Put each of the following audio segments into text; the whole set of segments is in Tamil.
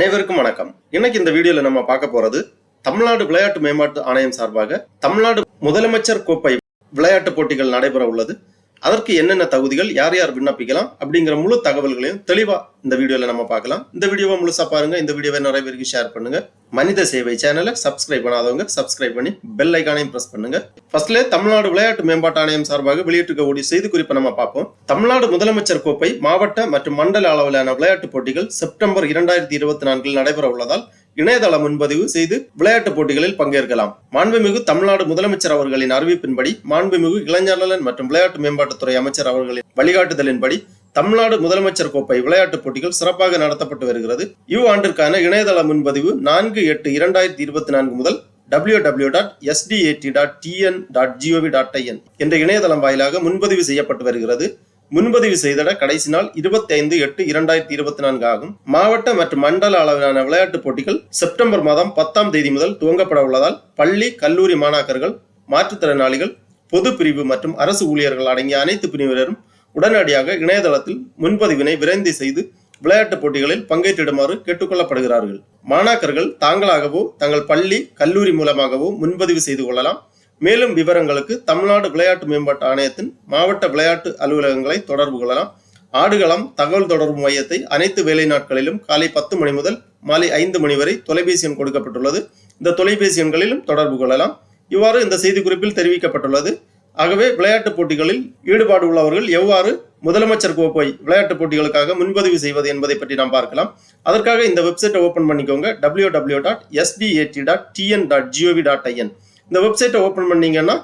அனைவருக்கும் வணக்கம். இன்னைக்கு இந்த வீடியோல நம்ம பார்க்க போறது தமிழ்நாடு விளையாட்டு மேம்பாட்டு ஆணையம் சார்பாக தமிழ்நாடு முதலமைச்சர் கோப்பை விளையாட்டு போட்டிகள் நடைபெற உள்ளது. அதற்கு என்னென்ன தகுதிகள் யார் யார் விண்ணப்பிக்கலாம் அப்படிங்கிற முழு தகவல்களையும் தெளிவாக இந்த வீடியோவில் நம்ம பார்க்கலாம். இந்த வீடியோவை முழுசா பாருங்க. இந்த வீடியோவை நிறைய பேருக்கு ஷேர் பண்ணுங்க. மனித சேவை சேனலை சப்ஸ்கிரைப் பண்ணாதவங்க சப்ஸ்கிரைப் பண்ணி பெல் ஐக்கானையும் ப்ரெஸ் பண்ணுங்க. ஃபர்ஸ்ட்ல தமிழ்நாடு விளையாட்டு மேம்பாட்டு ஆணையம் சார்பாக வெளியிட்டிருக்கக்கூடிய செய்தி குறிப்பை நம்ம பார்ப்போம். தமிழ்நாடு முதலமைச்சர் கோப்பை மாவட்ட மற்றும் மண்டல அளவிலான விளையாட்டுப் போட்டிகள் செப்டம்பர் இரண்டாயிரத்தி இருபத்தி நான்கில் நடைபெற உள்ளதால் இணையதள முன்பதிவு செய்து விளையாட்டுப் போட்டிகளில் பங்கேற்கலாம். மாண்புமிகு தமிழ்நாடு முதலமைச்சர் அவர்களின் அறிவிப்பின்படி மாண்புமிகு இளைஞர் நலன் மற்றும் விளையாட்டு மேம்பாட்டுத்துறை அமைச்சர் அவர்களின் வழிகாட்டுதலின்படி தமிழ்நாடு முதலமைச்சர் கோப்பை விளையாட்டுப் போட்டிகள் சிறப்பாக நடத்தப்பட்டு வருகிறது. இவ்வாண்டிற்கான இணையதள முன்பதிவு நான்கு எட்டு இரண்டாயிரத்தி இருபத்தி நான்கு முதல் W W dot S T A T dot T N dot G O V dot I N என்ற இணையதளம் வாயிலாக முன்பதிவு செய்யப்பட்டு வருகிறது. முன்பதிவு செய்திட கடைசி நாள் இருபத்தி ஐந்து எட்டு இரண்டாயிரத்தி இருபத்தி நான்கு ஆகும். மாவட்ட மற்றும் மண்டல அளவிலான விளையாட்டுப் போட்டிகள் செப்டம்பர் மாதம் பத்தாம் தேதி முதல் துவங்கப்பட உள்ளதால் பள்ளி கல்லூரி மாணாக்கர்கள் மாற்றுத்திறனாளிகள் பொது பிரிவு மற்றும் அரசு ஊழியர்கள் அடங்கிய அனைத்து பிரிவினரும் உடனடியாக இணையதளத்தில் முன்பதிவினை விரைந்து செய்து விளையாட்டுப் போட்டிகளில் பங்கேற்றிடுமாறு கேட்டுக்கொள்ளப்படுகிறார்கள். மாணாக்கர்கள் தாங்களாகவோ தங்கள் பள்ளி கல்லூரி மூலமாகவோ முன்பதிவு செய்து கொள்ளலாம். மேலும் விவரங்களுக்கு தமிழ்நாடு விளையாட்டு மேம்பாட்டு ஆணையத்தின் மாவட்ட விளையாட்டு அலுவலகங்களை தொடர்பு கொள்ளலாம். ஆடுகளம் தகவல் தொடர்பு மையத்தை அனைத்து வேலை நாட்களிலும் காலை பத்து மணி முதல் மாலை ஐந்து மணி வரை தொலைபேசி எண் கொடுக்கப்பட்டுள்ளது. இந்த தொலைபேசி எண்களிலும் தொடர்பு கொள்ளலாம். இவ்வாறு இந்த செய்திக்குறிப்பில் தெரிவிக்கப்பட்டுள்ளது. ஆகவே விளையாட்டுப் போட்டிகளில் ஈடுபாடு உள்ளவர்கள் எவ்வாறு முதலமைச்சர் கோப்பை விளையாட்டுப் போட்டிகளுக்காக முன்பதிவு செய்வது என்பதை பற்றி நாம் பார்க்கலாம். அதற்காக இந்த வெப்சைட்டை ஓபன் பண்ணிக்கோங்க. W W dot S T A T dot T N dot G O V dot I N இந்த வெப்சைட்டை ஓப்பன் பண்ணீங்கன்னா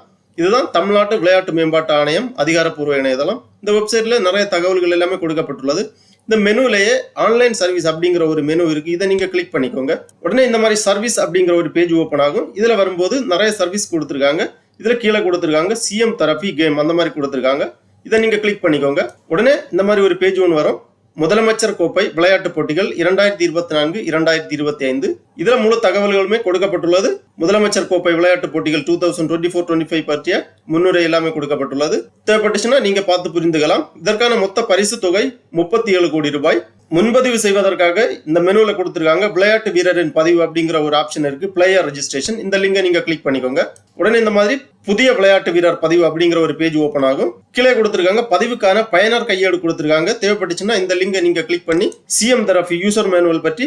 இதுதான் தமிழ்நாட்டு விளையாட்டு மேம்பாட்டு ஆணையம் அதிகாரப்பூர்வ இணையதளம். இந்த வெப்சைட்ல நிறைய தகவல்கள் எல்லாமே கொடுக்கப்பட்டுள்ளது. இந்த மெனுலேயே ஆன்லைன் சர்வீஸ் அப்படிங்கிற ஒரு மெனு இருக்கு. இதை நீங்க கிளிக் பண்ணிக்கோங்க. உடனே இந்த மாதிரி சர்வீஸ் அப்படிங்கிற ஒரு பேஜ் ஓப்பன் ஆகும். இதுல வரும்போது நிறைய சர்வீஸ் கொடுத்துருக்காங்க. இதுல கீழே கொடுத்துருக்காங்க சிஎம் தெரப்பி கேம் அந்த மாதிரி கொடுத்துருக்காங்க. இதை நீங்க கிளிக் பண்ணிக்கோங்க. உடனே இந்த மாதிரி ஒரு பேஜ் ஒன்று வரும். முதலமைச்சர் கோப்பை விளையாட்டுப் போட்டிகள் இரண்டாயிரத்தி இருபத்தி நான்கு இரண்டாயிரத்தி இருபத்தி ஐந்து. இதில் முழு தகவல்களுமே கொடுக்கப்பட்டுள்ளது. முதலமைச்சர் கோப்பை விளையாட்டுப் போட்டிகள் two thousand twenty four twenty five பற்றிய முன்னுரை எல்லாமே கொடுக்கப்பட்டுள்ளது. தேவைப்பட்டுச்சுன்னா நீங்க பார்த்து புரிந்துக்கலாம். இதற்கான மொத்த பரிசு தொகை முப்பத்தி ஏழு கோடி ரூபாய். முன்பதிவு செய்வதற்காக இந்த மெனுவில் கொடுத்துருக்காங்க விளையாட்டு வீரரின் பதிவு அப்படிங்கிற ஒரு ஆப்ஷன் இருக்கு. பிளேயர் ரெஜிஸ்ட்ரேஷன் இந்த லிங்கை நீங்க கிளிக் பண்ணிக்கோங்க. உடனே இந்த மாதிரி புதிய விளையாட்டு வீரர் பதிவு அப்படிங்கிற ஒரு பேஜ் ஓபன் ஆகும். கீழே கொடுத்துருக்காங்க பதிவுக்கான பயனர் கையேடு கொடுத்துருக்காங்க. தேவைப்பட்டுச்சுன்னா இந்த லிங்கை நீங்க கிளிக் பண்ணி சிஎம் தரப்பு யூசர் மேனுவல் பற்றி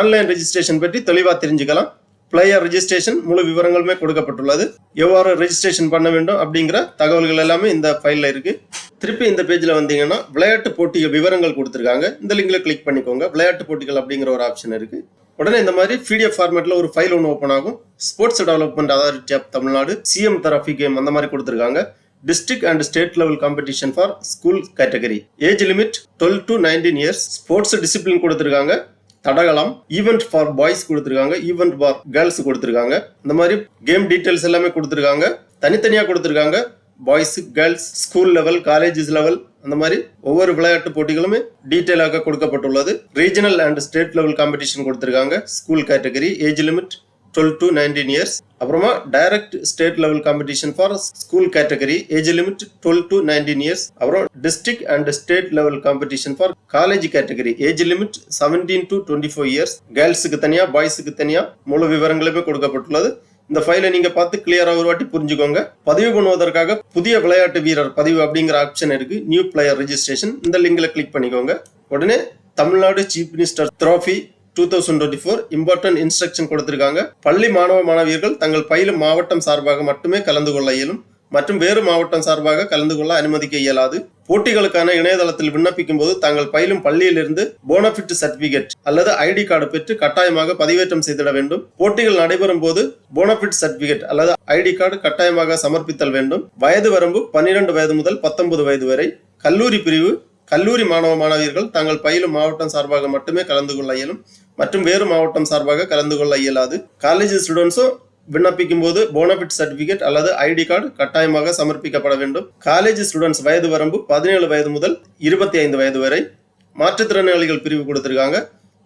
ஆன்லைன் ரெஜிஸ்ட்ரேஷன் பற்றி தெளிவா தெரிஞ்சுக்கலாம். பிளேயர் ரெஜிஸ்ட்ரேஷன் முழு விவரங்களுமே கொடுக்கப்பட்டுள்ளது. எவ்வாறு ரெஜிஸ்ட்ரேஷன் பண்ண வேண்டும் அப்படிங்கிற தகவல்கள் எல்லாமே இந்த ஃபைலில் இருக்குது திருப்பி இந்த பேஜில் வந்தீங்கன்னா விளையாட்டு போட்டிகள் விவரங்கள் கொடுத்துருக்காங்க. இந்த லிங்கில் கிளிக் பண்ணிக்கோங்க. விளையாட்டு போட்டிகள் அப்படிங்கிற ஒரு ஆப்ஷன் இருக்குது உடனே இந்த மாதிரி பிடிஎஃப் ஃபார்மேட்டில் ஒரு ஃபைல் ஒன்று ஓப்பன் ஆகும். Sports development authority of Tamil Nadu CM trophy game அந்த மாதிரி கொடுத்துருக்காங்க. District and state level competition for school category age limit twelve to nineteen years sports discipline கொடுத்துருக்காங்க. தடகளம் ஈவெண்ட் ஃபார் பாய்ஸ் கொடுத்துருக்காங்க. ஈவெண்ட் ஃபார் கேர்ள்ஸ் கொடுத்துருக்காங்க. இந்த மாதிரி கேம் டீட்டெயில்ஸ் எல்லாமே கொடுத்துருக்காங்க. தனித்தனியாக கொடுத்துருக்காங்க. Boys girls school level colleges level அந்த மாதிரி ஒவ்வொரு விளையாட்டு போட்டிகளுமே டீட்டெயிலாக கொடுக்கப்பட்டுள்ளது. Regional and state level competition கொடுத்துருக்காங்க. School category age limit twelve to nineteen years அப்புறமா direct state level competition for school category age limit twelve to nineteen years அப்புறம் district and state level competition for college category age limit seventeen to twenty four years கேர்ள்ஸுக்கு தனியாக பாய்ஸுக்கு தனியாக முழு விவரங்களுமே கொடுக்கப்பட்டுள்ளது. இந்த ஃபைலை நீங்க பார்த்து கிளியரா ஒரு வாட்டி புரிஞ்சுக்கோங்க. பதிவு பண்ணுவதற்காக புதிய விளையாட்டு வீரர் பதிவு அப்படிங்கிற ஆப்ஷன் இருக்கு. நியூ பிளேயர் ரெஜிஸ்ட்ரேஷன் இந்த லிங்க்ல கிளிக் பண்ணிக்கோங்க. உடனே Tamil Nadu chief minister trophy two thousand twenty four important instruction கொடுத்திருக்காங்க. பள்ளி மாணவ மாணவியர்கள் தங்கள் பயிலும் மாவட்டம் சார்பாக மட்டுமே கலந்து கொள்ள இயலும். மற்றும் வேறு மாவட்டம் சார்பாக கலந்து கொள்ள அனுமதிக்க இயலாது. போட்டிகளுக்கான இணையதளத்தில் விண்ணப்பிக்கும் போது தாங்கள் பயிலும் பள்ளியிலிருந்து போனபிட் சர்டிபிகேட் அல்லது ஐடி கார்டு பெற்று கட்டாயமாக பதிவேற்றம் செய்திட வேண்டும். போட்டிகள் நடைபெறும் போது போனபிட் சர்டிபிகேட் அல்லது ஐடி கார்டு கட்டாயமாக சமர்ப்பித்தல் வேண்டும். வயது வரம்பு பன்னிரண்டு வயது முதல் பத்தொன்பது வயது வரை. கல்லூரி பிரிவு கல்லூரி மாணவ மாணவியர்கள் தாங்கள் பயிலும் மாவட்டம் சார்பாக மட்டுமே கலந்து கொள்ள இயலும். மற்றும் வேறு மாவட்டம் சார்பாக கலந்து கொள்ள இயலாது. காலேஜ் ஸ்டூடெண்ட்ஸும் விண்ணப்பிக்கும் போது போனபிட் சர்டிபிகேட் அல்லது ஐடி கார்டு கட்டாயமாக சமர்ப்பிக்கப்பட வேண்டும். காலேஜ் ஸ்டூடெண்ட்ஸ் வயது வரம்பு பதினேழு வயது முதல் இருபத்தி ஐந்து வயது வரை மாற்றுத்திறனாளிகள் பிரிவு கொடுத்திருக்காங்க.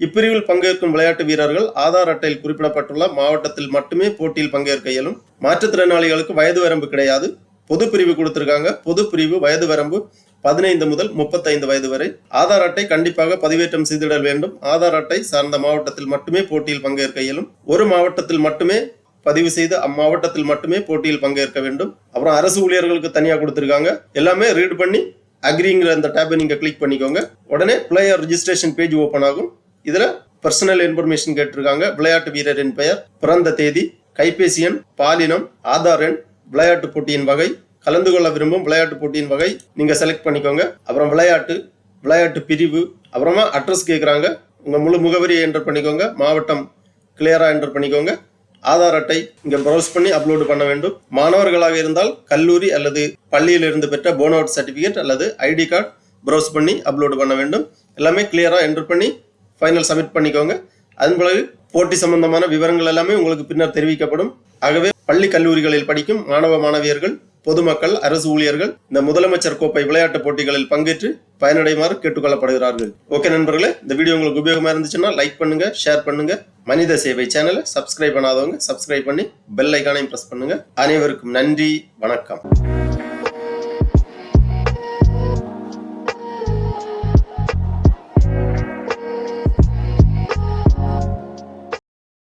இப்பிரிவில் பங்கேற்கும் விளையாட்டு வீரர்கள் ஆதார் அட்டையில் குறிப்பிடப்பட்டுள்ள மாவட்டத்தில் மட்டுமே போட்டியில் பங்கேற்க இயலும். மாற்றுத்திறனாளிகளுக்கு வயது வரம்பு கிடையாது. பொது பிரிவு கொடுத்திருக்காங்க. பொது பிரிவு வயது வரம்பு பதினைந்து முதல் முப்பத்தைந்து வயது வரை. ஆதார் அட்டை கண்டிப்பாக பதிவேற்றம் செய்திடல் வேண்டும். ஆதார் அட்டை சார்ந்த மாவட்டத்தில் மட்டுமே போட்டியில் பங்கேற்க இயலும். ஒரு மாவட்டத்தில் மட்டுமே பதிவு செய்து அம்மாவட்டத்தில் மட்டுமே போட்டியில் பங்கேற்க வேண்டும். அப்புறம் அரசு ஊழியர்களுக்கு தனியாக கொடுத்துருக்காங்க. எல்லாமே ரீட் பண்ணி அக்ரிங்கிற அந்த டேப்பை நீங்கள் கிளிக் பண்ணிக்கோங்க. உடனே பிளேயர் ரிஜிஸ்ட்ரேஷன் பேஜ் ஓப்பன் ஆகும். இதில் பர்சனல் இன்ஃபர்மேஷன் கேட்டிருக்காங்க. விளையாட்டு வீரரின் பெயர் பிறந்த தேதி கைபேசி எண் பாலினம் ஆதார் எண் விளையாட்டு போட்டியின் வகை கலந்து கொள்ள விரும்பும் விளையாட்டு போட்டியின் வகை நீங்கள் செலக்ட் பண்ணிக்கோங்க. அப்புறம் விளையாட்டு விளையாட்டு பிரிவு அப்புறமா அட்ரஸ் கேட்குறாங்க உங்கள் முழு முகவரியை என்டர் பண்ணிக்கோங்க. மாவட்டம் கிளியராக என்டர் பண்ணிக்கோங்க. ஆதார் அட்டை இங்கே ப்ரௌஸ் பண்ணி அப்லோடு பண்ண வேண்டும். மாணவர்களாக இருந்தால் கல்லூரி அல்லது பள்ளியிலிருந்து பெற்ற போனோட் சர்டிஃபிகேட் அல்லது ஐடி கார்டு ப்ரௌஸ் பண்ணி அப்லோடு பண்ண வேண்டும். எல்லாமே கிளியராக என்டர் பண்ணி ஃபைனல் சப்மிட் பண்ணிக்கோங்க. அதன் பிறகு போட்டி சம்பந்தமான விவரங்கள் எல்லாமே உங்களுக்கு பின்னர் தெரிவிக்கப்படும். ஆகவே பள்ளி கல்லூரிகளில் படிக்கும் மாணவ மாணவியர்கள் பொதுமக்கள் அரசு ஊழியர்கள் இந்த முதலமைச்சர் கோப்பை விளையாட்டுப் போட்டிகளில் பங்கேற்று பயனடையுமாறு கேட்டுக்கொள்ளப்படுகிறார்கள். ஓகே நண்பர்களே இந்த வீடியோ உங்களுக்கு உபயோகமா இருந்துச்சுன்னா லைக் பண்ணுங்க ஷேர் பண்ணுங்க. மனித சேவை சேனலை சப்ஸ்கிரைப் பண்ணாதவங்க சப்ஸ்கிரைப் பண்ணி பெல் ஐக்கானையும் ப்ரெஸ் பண்ணுங்க. அனைவருக்கும் நன்றி வணக்கம்.